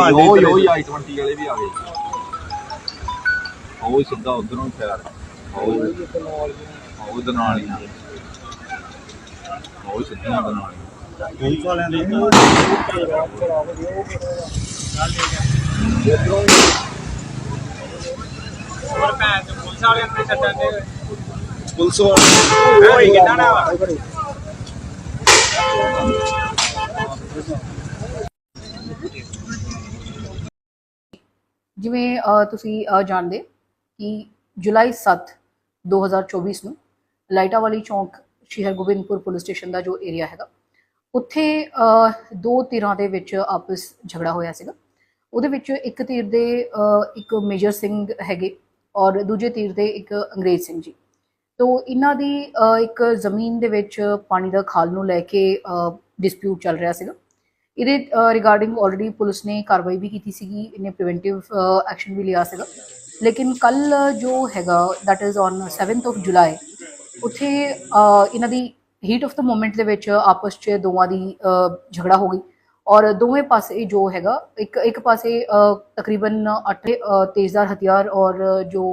ਆਂਦੇ ਉਹ ਇੱਧਰ ਉਹ ਆਈ 20 ਵਾਲੇ ਵੀ ਆ ਗਏ। ਉਹ ਸਿੱਧਾ ਉਧਰੋਂ ਹੀ ਪਿਆਰ। ਉਹ ਉਹ ਦੇ ਨਾਲ ਹੀ ਆ। ਉਹ ਸਿੱਧਾ ਦੇ ਨਾਲ। ਪੁਲਿਸ ਵਾਲਿਆਂ ਦੇ ਹੋਰ ਭੈਣ ਤੇ ਪੁਲਿਸ ਵਾਲੇ ਅੰਦਰ ਛੱਡਣ ਦੇ। ਪੁਲਿਸ ਵਾਲੇ ਹੋਈ ਕਿਦਾਂ ਨਾ ਜਿਵੇਂ ਤੁਸੀਂ ਜਾਣਦੇ ਕਿ ਜੁਲਾਈ 7 2024 ਨੂੰ ਲਾਈਟਾ ਵਾਲੀ ਚੌਂਕ ਸ਼੍ਰੀ ਹਰਗੋਬਿੰਦਪੁਰ ਪੁਲਿਸ ਸਟੇਸ਼ਨ ਦਾ ਜੋ ਏਰੀਆ ਹੈਗਾ, ਉੱਥੇ ਦੋ ਧਿਰਾਂ ਦੇ ਵਿੱਚ ਆਪਸ ਝਗੜਾ ਹੋਇਆ ਸੀਗਾ। ਉਹਦੇ ਵਿੱਚ ਇੱਕ ਧਿਰ ਦੇ ਇੱਕ ਮੇਜਰ ਸਿੰਘ ਹੈਗੇ ਔਰ ਦੂਜੇ ਧਿਰ ਦੇ ਇੱਕ ਅੰਗਰੇਜ਼ ਸਿੰਘ ਜੀ। ਤੋ ਇਹਨਾਂ ਦੀ ਇੱਕ ਜ਼ਮੀਨ ਦੇ ਵਿੱਚ ਪਾਣੀ ਦਾ ਖਾਲ ਨੂੰ ਲੈ ਕੇ ਡਿਸਪਿਊਟ ਚੱਲ ਰਿਹਾ ਸੀਗਾ। ਇਹਦੇ ਰਿਗਾਰਡਿੰਗ ਆਲਰੇਡੀ ਪੁਲਿਸ ਨੇ ਕਾਰਵਾਈ ਵੀ ਕੀਤੀ ਸੀਗੀ, ਇਹਨੇ ਪ੍ਰੀਵੈਂਟਿਵ ਐਕਸ਼ਨ ਵੀ ਲਿਆ ਸੀਗਾ। ਲੇਕਿਨ ਕੱਲ ਜੋ ਹੈਗਾ that is on 7th of July ਉੱਥੇ ਇਹਨਾਂ ਦੀ ਹੀਟ ਆਫ ਦਾ ਮੂਮੈਂਟ ਦੇ ਵਿੱਚ ਆਪਸ 'ਚ ਦੋਵਾਂ ਦੀ ਝਗੜਾ ਹੋ ਗਈ। ਔਰ ਦੋਵੇਂ ਪਾਸੇ ਜੋ ਹੈਗਾ, ਇੱਕ ਇੱਕ ਪਾਸੇ ਤਕਰੀਬਨ 8 ਤੇਜ਼ਦਾਰ ਹਥਿਆਰ ਔਰ ਜੋ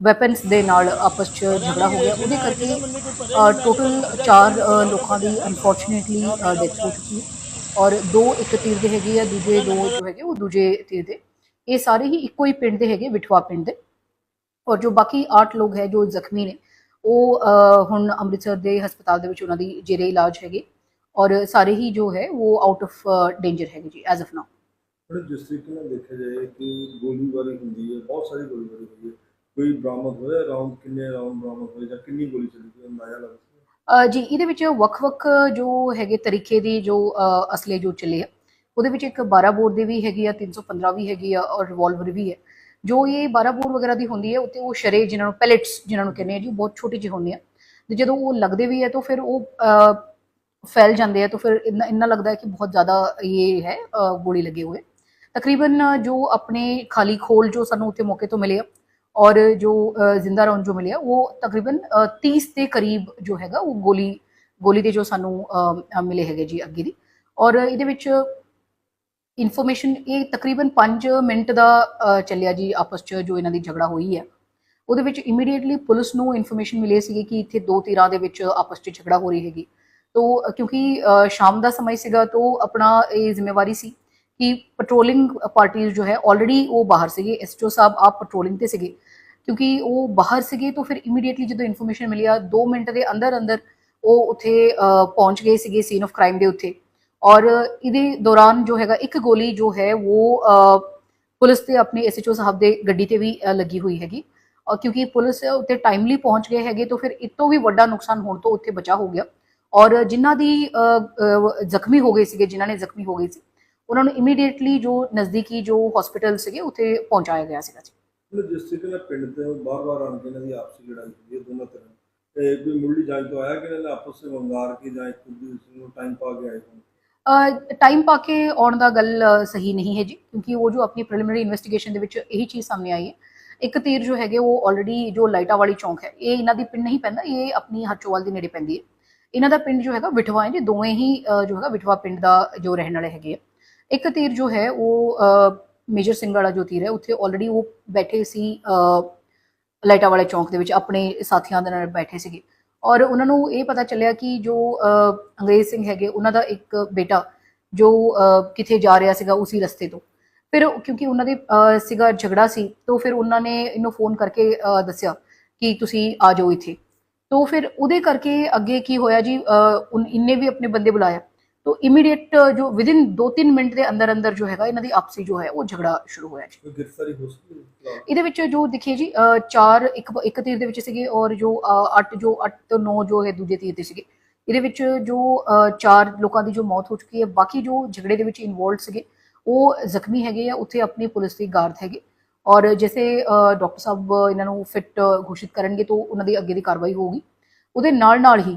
ਵੈਪਨਸ ਦੇ ਨਾਲ ਆਪਸ 'ਚ ਝਗੜਾ ਹੋ ਗਿਆ, ਉਹਦੇ ਕਰਕੇ ਟੋਟਲ 4 ਲੋਕਾਂ ਦੀ ਅਨਫੋਰਚੂਨੇਟਲੀ ਡੈਥ ਹੋ ਚੁੱਕੀ ਹੈ। ਔਰ ਦੋ ਇੱਕ ਤੀਰ ਦੇ ਹੈਗੇ ਆ ਦੂਜੇ ਦੋ ਜੋ ਹੈਗੇ ਉਹ ਦੂਜੇ ਤੀਰ ਦੇ। ਇਹ ਸਾਰੇ ਹੀ ਇੱਕੋ ਹੀ ਪਿੰਡ ਦੇ ਹੈਗੇ ਵਿਠਵਾ ਪਿੰਡ ਦੇ। ਔਰ ਜੋ ਬਾਕੀ 8 ਲੋਕ ਹੈ ਜੋ ਜ਼ਖਮੀ ਨੇ ਉਹ ਅ, ਹੁਣ ਅੰਮ੍ਰਿਤਸਰ ਦੇ ਹਸਪਤਾਲ ਦੇ ਵਿੱਚ ਉਹਨਾਂ ਦੀ ਜੇਰੇ ਇਲਾਜ ਹੈਗੇ। ਔਰ ਸਾਰੇ ਹੀ ਜੋ ਹੈ ਉਹ ਆਊਟ ਆਫ ਡੇਂਜਰ ਹੈਗੇ ਜੀ ਐਜ਼ ਆਫ ਨਾਓ ਪਰ ਜਿਸ ਤਰੀਕੇ ਨਾਲ ਦੇਖਿਆ ਜਾਏ ਕਿ ਗੋਲੀਬਾਰੀ ਹੁੰਦੀ ਹੈ ਬਹੁਤ ਸਾਰੀ ਗੋਲੀਬਾਰੀ ਹੁੰਦੀ ਹੈ ਕੋਈ ਬਰਾਮਦ ਹੋਇਆ ਰਾਉਂਡ ਕਿੰਨੇ ਰਾਉਂਡ ਬਰਾਮਦ ਹੋਏ ਜਾਂ ਕਿੰਨੀ ਗੋਲੀ ਚੱਲੀ ਕੋਈ ਅੰਦਾਜ਼ਾ ਲੱਗ ਸਕਦਾ ਅ, ਜੀ, ਇਹਦੇ ਵਿੱਚ ਵੱਖ-ਵੱਖ ਜੋ ਹੈਗੇ ਤਰੀਕੇ ਦੀ ਜੋ ਅਸਲੇ ਜੋ ਚੱਲੇ ਆ, ਉਹਦੇ ਵਿੱਚ ਇੱਕ 12 ਬੋਰ ਦੇ ਵੀ ਹੈਗੀ ਆ 315 ਵੀ ਹੈਗੀ ਆ ਔਰ ਰਿਵਾਲਵਰ ਵੀ ਹੈ। ਜੋ ਇਹ 12 ਬੋਰ ਵਗੈਰਾ ਦੀ ਹੁੰਦੀ ਹੈ, ਉੱਤੇ ਉਹ ਸ਼ਰੇ ਜਿਨ੍ਹਾਂ ਨੂੰ ਪੈਲੇਟਸ ਜਿਨ੍ਹਾਂ ਨੂੰ ਕਹਿੰਦੇ ਆ ਜੀ, ਉਹ ਬਹੁਤ ਛੋਟੀ ਜਿਹੀ ਹੁੰਦੀ ਆ। ਤੇ ਜਦੋਂ ਉਹ ਲੱਗਦੇ ਵੀ ਹੈ, ਤਾਂ ਫਿਰ ਉਹ ਫੈਲ ਜਾਂਦੇ ਆ, ਤਾਂ ਫਿਰ ਇੰਨਾ ਇੰਨਾ ਲੱਗਦਾ ਹੈ ਕਿ ਬਹੁਤ ਜ਼ਿਆਦਾ ਇਹ ਹੈ ਗੋਲੀ ਲੱਗੇ ਹੋਏ। ਤਕਰੀਬਨ ਜੋ ਆਪਣੇ ਖਾਲੀ ਖੋਲ ਜੋ ਸਾਨੂੰ ਉੱਥੇ ਮੌਕੇ ਤੋਂ ਮਿਲੇ ਆ ਔਰ ਜੋ ਜ਼ਿੰਦਾ ਰੌਂਦ ਜੋ ਮਿਲਿਆ ਉਹ ਤਕਰੀਬਨ ਅ, 30 ਦੇ ਕਰੀਬ ਜੋ ਹੈਗਾ ਉਹ ਗੋਲੀ ਗੋਲੀ ਦੇ ਜੋ ਸਾਨੂੰ ਮਿਲੇ ਹੈਗੇ ਜੀ ਅੱਗੇ ਦੀ ਔਰ ਇਹਦੇ ਵਿੱਚ ਇਨਫੋਰਮੇਸ਼ਨ ਇਹ ਤਕਰੀਬਨ 5 ਮਿੰਟ ਦਾ ਚੱਲਿਆ ਜੀ ਆਪਸ ਚ ਜੋ ਇਹਨਾਂ ਦੀ ਝਗੜਾ ਹੋਈ ਹੈ ਉਹਦੇ ਵਿੱਚ ਇਮੀਡੀਏਟਲੀ ਪੁਲਿਸ ਨੂੰ ਇਨਫੋਰਮੇਸ਼ਨ ਮਿਲੇ ਸੀਗੀ ਕਿ ਇੱਥੇ ਦੋ ਧਿਰਾਂ ਦੇ ਵਿੱਚ ਆਪਸ ਚ ਝਗੜਾ ਹੋ ਰਹੀ ਹੈਗੀ ਤੋ ਕਿਉਂਕਿ ਸ਼ਾਮ ਦਾ ਸਮਾਂ ਸੀਗਾ ਤੋ ਆਪਣਾ ਇਹ ਜ਼ਿੰਮੇਵਾਰੀ ਸੀ ਕਿ ਪੈਟਰੋਲਿੰਗ ਪਾਰਟੀਆਂ ਜੋ ਹੈ ਆਲਰੇਡੀ ਉਹ ਬਾਹਰ ਸੀਗੇ ਐਸਟੋ ਸਾਹਿਬ ਆਪ ਪੈਟਰੋਲਿੰਗ ਤੇ ਸੀਗੇ ਕਿਉਂਕਿ ਉਹ ਬਾਹਰ ਸੀਗੇ ਤਾਂ ਫਿਰ ਇਮੀਡੀਏਟਲੀ ਜਦੋਂ ਇਨਫੋਰਮੇਸ਼ਨ ਮਿਲੀ ਆ 2 ਮਿੰਟ ਦੇ ਅੰਦਰ ਅੰਦਰ ਉਹ ਉੱਥੇ ਪਹੁੰਚ ਗਏ ਸੀਗੇ ਸੀਨ ਆਫ ਕ੍ਰਾਈਮ ਦੇ ਉੱਤੇ। ਔਰ ਇਹਦੇ ਦੌਰਾਨ ਜੋ ਹੈਗਾ, ਇੱਕ ਗੋਲੀ ਜੋ ਹੈ ਉਹ ਪੁਲਿਸ ਤੇ ਆਪਣੇ ਐਸਐਚਓ ਸਾਹਿਬ ਦੇ ਗੱਡੀ ਤੇ ਵੀ ਲੱਗੀ ਹੋਈ ਹੈਗੀ। ਔਰ ਕਿਉਂਕਿ ਪੁਲਿਸ ਉੱਤੇ ਟਾਈਮਲੀ ਪਹੁੰਚ ਗਏ ਹੈਗੇ, ਤਾਂ ਫਿਰ ਇਸ ਤੋਂ ਵੀ ਵੱਡਾ ਨੁਕਸਾਨ ਹੋਣ ਤੋਂ ਉੱਥੇ ਬਚਾ ਹੋ ਗਿਆ। ਔਰ ਜਿਨ੍ਹਾਂ ਦੀ ਜ਼ਖਮੀ ਹੋ ਗਏ ਸੀਗੇ, ਜਿਨ੍ਹਾਂ ਨੇ ਜ਼ਖਮੀ ਹੋ ਗਏ ਸੀ, ਉਹਨਾਂ ਨੂੰ ਇਮੀਡੀਏਟਲੀ ਜੋ ਨਜ਼ਦੀਕੀ ਜੋ ਹਸਪੀਟਲ ਸੀਗੇ, ਉੱਥੇ ਪਹੁੰਚਾਇਆ ਗਿਆ ਸੀਗਾ ਜੀ। ਜਿਸ ਤਰੀਕੇ ਨਾਲ ਪਿੰਡ ਤੇ ਬਾਰ-ਬਾਰ ਆਣ ਕੇ ਇਹਨਾਂ ਦੀ ਆਪਸੀ ਲੜਾਈ ਹੁੰਦੀ ਹੈ ਦੋਨਾਂ ਤਰ੍ਹਾਂ ਤੇ ਕੋਈ ਮੁੱਢਲੀ ਜਾਂਚ ਤੋਂ ਆਇਆ ਕਿ ਇਹਨਾਂ ਨੇ ਆਪਸ ਵਿੱਚ ਵੰਗਾਰ ਕੇ ਜਾਂ ਇੱਕ ਦੂਸਰੇ ਨੂੰ ਟਾਈਮ ਪਾ ਕੇ ਆਏ ਹੋਣ? ਟਾਈਮ ਪਾ ਕੇ ਆਉਣ ਦਾ ਗੱਲ ਸਹੀ ਨਹੀਂ ਹੈ ਜੀ ਕਿਉਂਕਿ ਉਹ ਜੋ ਆਪਣੀ ਪ੍ਰੀਲਿਮਿਨਰੀ ਇਨਵੈਸਟੀਗੇਸ਼ਨ ਦੇ ਵਿੱਚ ਇਹੀ ਚੀਜ਼ ਸਾਹਮਣੇ ਆਈ ਹੈ। ਇੱਕ ਤੀਰ ਜੋ ਹੈਗੇ ਉਹ ਆਲਰੇਡੀ ਜੋ ਲਾਈਟਾ ਵਾਲੀ ਚੌਂਕ ਹੈ ਇਹ ਇਹਨਾਂ ਦੀ ਪਿੰਡ ਨਹੀਂ ਪੈਂਦਾ ਇਹ ਆਪਣੀ ਹਰਚੋਵਾਲ ਦੇ ਨੇੜੇ ਪੈਂਦੀ ਹੈ। ਇਹਨਾਂ ਦਾ ਪਿੰਡ ਜੋ ਹੈਗਾ ਵਿਠਵਾ ਹੈ ਜੀ ਦੋਵੇਂ ਹੀ ਅ, ਜੋ ਹੈਗਾ ਵਿਠਵਾ ਪਿੰਡ ਦਾ ਜੋ ਰਹਿਣ ਵਾਲੇ ਹੈਗੇ ਆ। ਇੱਕ ਤੀਰ ਜੋ ਹੈ ਉਹ ਮੇਜਰ ਸਿੰਘ ਵਾਲਾ ਜੋ ਤੀਰ ਹੈ ਉੱਥੇ ਆਲਰੇਡੀ ਉਹ ਬੈਠੇ ਸੀ ਅ, ਲਾਈਟਾ ਵਾਲੇ ਚੌਂਕ ਦੇ ਵਿੱਚ ਆਪਣੇ ਸਾਥੀਆਂ ਦੇ ਨਾਲ ਬੈਠੇ ਸੀਗੇ। ਔਰ ਉਹਨਾਂ ਨੂੰ ਇਹ ਪਤਾ ਚੱਲਿਆ ਕਿ ਜੋ ਅੰਗਰੇਜ਼ ਸਿੰਘ ਹੈਗੇ ਉਹਨਾਂ ਦਾ ਇੱਕ ਬੇਟਾ ਜੋ ਅ, ਕਿਥੇ ਜਾ ਰਿਹਾ ਸੀਗਾ ਉਸੇ ਰਸਤੇ ਤੋਂ। ਫਿਰ ਕਿਉਂਕਿ ਉਹਨਾਂ ਦੇ ਸੀਗਾ ਝਗੜਾ ਸੀ ਤਾਂ ਫਿਰ ਉਹਨਾਂ ਨੇ ਇਹਨੂੰ ਫੋਨ ਕਰਕੇ ਦੱਸਿਆ ਕਿ ਤੁਸੀਂ ਆ ਜਾਓ ਇੱਥੇ। ਤਾਂ ਫਿਰ ਉਹਦੇ ਕਰਕੇ ਅੱਗੇ ਕੀ ਹੋਇਆ ਜੀ ਅ, ਵੀ ਆਪਣੇ ਬੰਦੇ ਬੁਲਾਇਆ। ਤਾਂ ਇਮੀਡੀਏਟ ਜੋ ਵਿਦਿਨ 2-3 ਮਿੰਟ ਦੇ ਅੰਦਰ ਅੰਦਰ ਜੋ ਹੈਗਾ ਇਹਨਾਂ ਦੀ ਆਪਸੀ ਜੋ ਹੈ ਉਹ ਝਗੜਾ ਸ਼ੁਰੂ ਹੋਇਆ ਜੀ ਕੋਈ ਗ੍ਰਿਫਤਾਰੀ ਹੋ ਸਕਦੀ ਹੈ ਫਿਲਹਾਲ? ਇਹਦੇ ਵਿੱਚ ਜੋ ਦੇਖੀਏ ਜੀ ਚਾਰ ਇੱਕ ਇੱਕ ਤੀਰ ਦੇ ਵਿੱਚ ਸੀਗੇ ਔਰ ਜੋ 8 ਜੋ 8 ਤੋਂ 9 ਜੋ ਹੈ ਦੂਜੇ ਤੀਰ ਤੇ ਸੀਗੇ ਇਹਦੇ ਵਿੱਚ ਜੋ ਚਾਰ ਲੋਕਾਂ ਦੀ ਜੋ ਮੌਤ ਹੋ ਚੁੱਕੀ ਹੈ ਬਾਕੀ ਜੋ ਝਗੜੇ ਦੇ ਵਿੱਚ ਇਨਵੋਲਡ ਸੀਗੇ ਉਹ ਜ਼ਖਮੀ ਹੈਗੇ ਆ ਉੱਥੇ ਆਪਣੀ ਪੁਲਿਸ ਦੀ ਗਾਰਡ ਹੈਗੇ ਔਰ ਜਿਵੇਂ ਡਾਕਟਰ ਸਾਹਿਬ ਇਹਨਾਂ ਨੂੰ ਫਿੱਟ ਘੋਸ਼ਿਤ ਕਰਨਗੇ ਤਾਂ ਉਹਨਾਂ ਦੀ ਅੱਗੇ ਦੀ ਕਾਰਵਾਈ ਹੋਊਗੀ ਉਹਦੇ ਨਾਲ ਨਾਲ ਹੀ